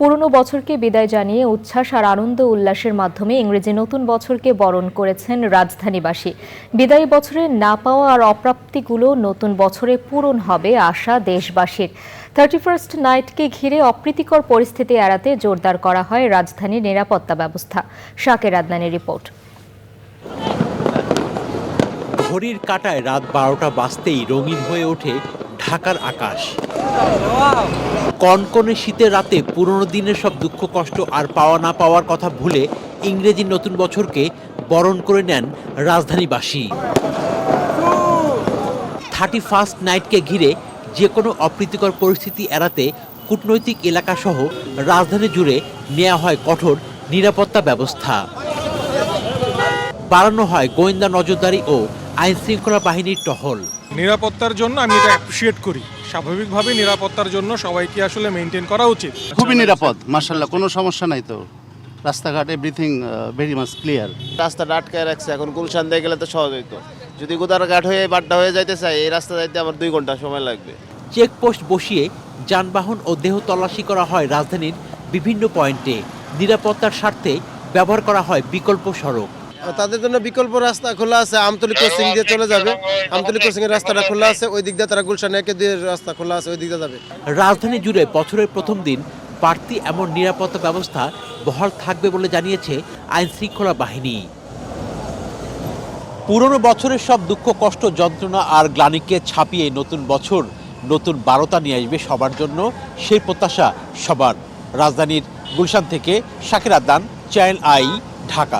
পুরনো বছরকে বিদায় জানিয়ে উচ্ছ্বাস আর আনন্দ উল্লাসের মাধ্যমে ইংরেজি নতুন বছরকে বরণ করেছেন রাজধানীবাসী। বিদায়ী বছরে না পাওয়া আর অপ্রাপ্তিগুলো নতুন বছরে পূরণ হবে আশা দেশবাসীর। থার্টি ফার্স্ট নাইটকে ঘিরে অপ্রীতিকর পরিস্থিতি এড়াতে জোরদার করা হয় রাজধানীর নিরাপত্তা ব্যবস্থা। শাকের আদনানের রিপোর্ট। ঘড়ির কাটায় রাত বারোটা বাজতেই রঙিন হয়ে ওঠে ঢাকার আকাশ। কনকনে শীতের রাতে পুরনো দিনের সব দুঃখ, কষ্ট আর পাওয়া না পাওয়ার কথা ভুলে ইংরেজি নতুন বছরকে বরণ করে নেন রাজধানীবাসী। থার্টি ফার্স্ট নাইটকে ঘিরে যে কোনো অপ্রীতিকর পরিস্থিতি এড়াতে কূটনৈতিক এলাকাসহ রাজধানী জুড়ে নেওয়া হয় কঠোর নিরাপত্তা ব্যবস্থা। বাড়ানো হয় গোয়েন্দা নজরদারি ও আইনশৃঙ্খলা বাহিনীর টহল। নিরাপত্তার জন্য আমি এটা অ্যাপ্রিসিয়েট করি। স্বাভাবিকভাবে নিরাপত্তার জন্য সবাইকে আসলে মেনটেন করা উচিত। খুবই নিরাপদ মার্শাল্লাহ কোনো সমস্যা নাই তো। রাস্তাঘাট এভরিথিং ভেরি মাচ ক্লিয়ার রাস্তাটা আটকায় রাখছে এখন গুলশান দিয়ে গেলে তো সহজ হইতো যদি গোদারঘাট হয়ে বাড্ডা হয়ে যাইতে চাই এই রাস্তা যাইতে আমার দুই ঘণ্টা সময় লাগবে। চেকপোস্ট বসিয়ে যানবাহন ও দেহ তল্লাশি করা হয় রাজধানীর বিভিন্ন পয়েন্টে। নিরাপত্তার স্বার্থে ব্যবহার করা হয় বিকল্প সড়ক। তাদের জন্য বিকল্প রাস্তা খোলা আছে, আমতলি ক্রসিং দিয়ে চলে যাবে। আমতলি ক্রসিং এর রাস্তাটা খোলা আছে, ওই দিক দিয়ে তারা গুলশান একে দিয়ে রাস্তা খোলা আছে, ওই দিক দিয়ে যাবে। রাজধানী জুড়ে বছরের প্রথম দিন বাড়তি এমন নিরাপত্তা ব্যবস্থা বহাল থাকবে বলে জানিয়েছে আইন শৃঙ্খলা বাহিনী। পুরনো বছরের সব দুঃখ, কষ্ট, যন্ত্রণা আর গ্লানিকে ছাপিয়ে নতুন বছর, নতুন বারতা নিয়ে আসবে সবার জন্য সেই প্রত্যাশা সবার। রাজধানীর গুলশান থেকে শাকির আদান চ্যানেল আই, ঢাকা।